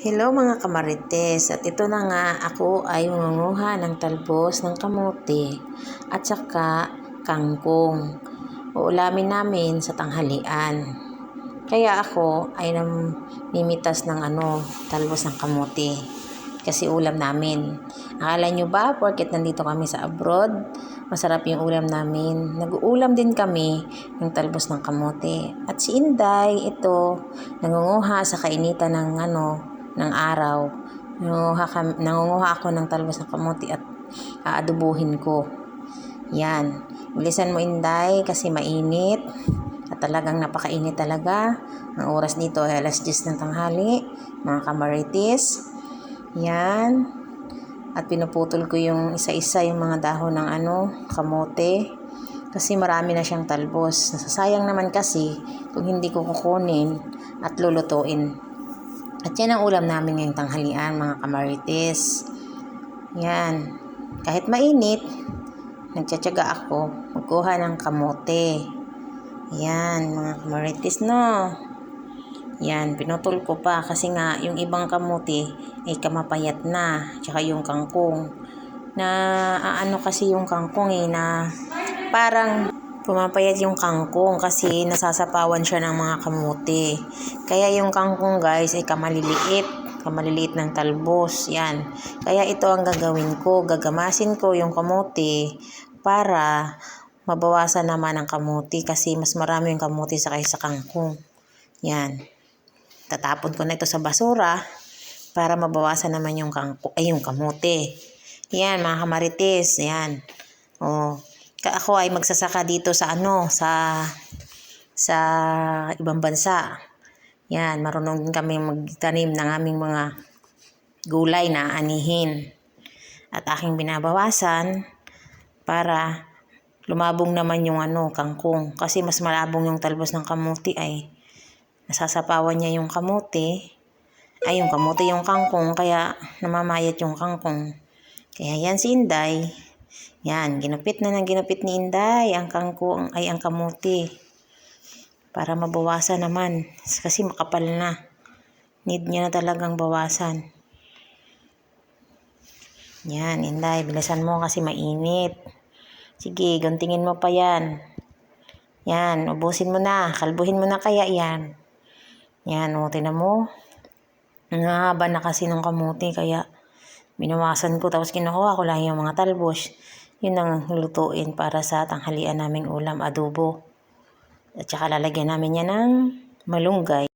Hello mga kamarites at ito na nga ako ay mangunguha ng talbos ng kamote at saka kangkong. Uulamin namin sa tanghalian. Kaya ako ay namimitas ng ano, talbos ng kamote kasi ulam namin. Akala nyo ba, porket nandito kami sa abroad, masarap yung ulam namin. Nag-uulam din kami ng talbos ng kamote. At si Inday, ito, nangunguha sa kainitan ng ano, ng araw. Nangunguha, kam- nangunguha ako ng talbos ng kamote at aadubuhin ko. Yan. Bilisan mo Inday kasi mainit. At talagang napakainit talaga. Ang oras dito ay alas 10 ng tanghali. Mga kamaritis. Yan. At pinuputol ko yung isa-isa yung mga dahon ng ano, kamote. Kasi marami na siyang talbos. Nasasayang naman kasi kung hindi ko kukunin at lulutuin. At yan ang ulam namin ngayong tanghalian, mga kamarites. Yan. Kahit mainit, nagtsatsaga ako magkuha ng kamote. Yan, mga kamarites, no? Yan, pinutol ko pa kasi nga yung ibang kamote ay kamapayat na. Tsaka yung kangkong. Na ano kasi yung kangkong eh, na parang pumapayat yung kangkong kasi nasasapawan siya ng mga kamote. Kaya yung kangkong guys ay kamaliliit. Kamaliliit ng talbos. Yan. Kaya ito ang gagawin ko. Gagamasin ko yung kamote para mabawasan naman ang kamote kasi mas marami yung kamote sa kaysa kangkong. Yan. Tatapon ko na ito sa basura para mabawasan naman yung kangko, ay yung kamote. Yan, mga kamarites, yan. Oh, ako ay magsasaka dito sa ano, sa sa ibang bansa. Yan, marunong din kami magtanim ng aming mga gulay na anihin. At aking binabawasan para lumabong naman yung ano, kangkong. Kasi mas malabong yung talbos ng kamuti ay nasasapawan niya yung kamote. Ay, yung kamote yung kangkong, kaya namamayat yung kangkong. Kaya yan si. Yan, ginupit na ng ginupit ni Inday ang kangkong ay ang kamote. Para mabawasan naman. Kasi makapal na. Need niya na talagang bawasan. Yan, Inday, bilisan mo kasi mainit. Sige, guntingin mo pa yan. Yan, ubusin mo na. Kalbuhin mo na kaya yan. Yan, o, tinan mo. Ang haba na kasi ng kamuti, kaya binawasan ko. Tapos kinukuha ko lang yung mga talbos. Yun ang lutuin para sa tanghalian naming ulam, adobo. At saka lalagyan namin yan ng malunggay.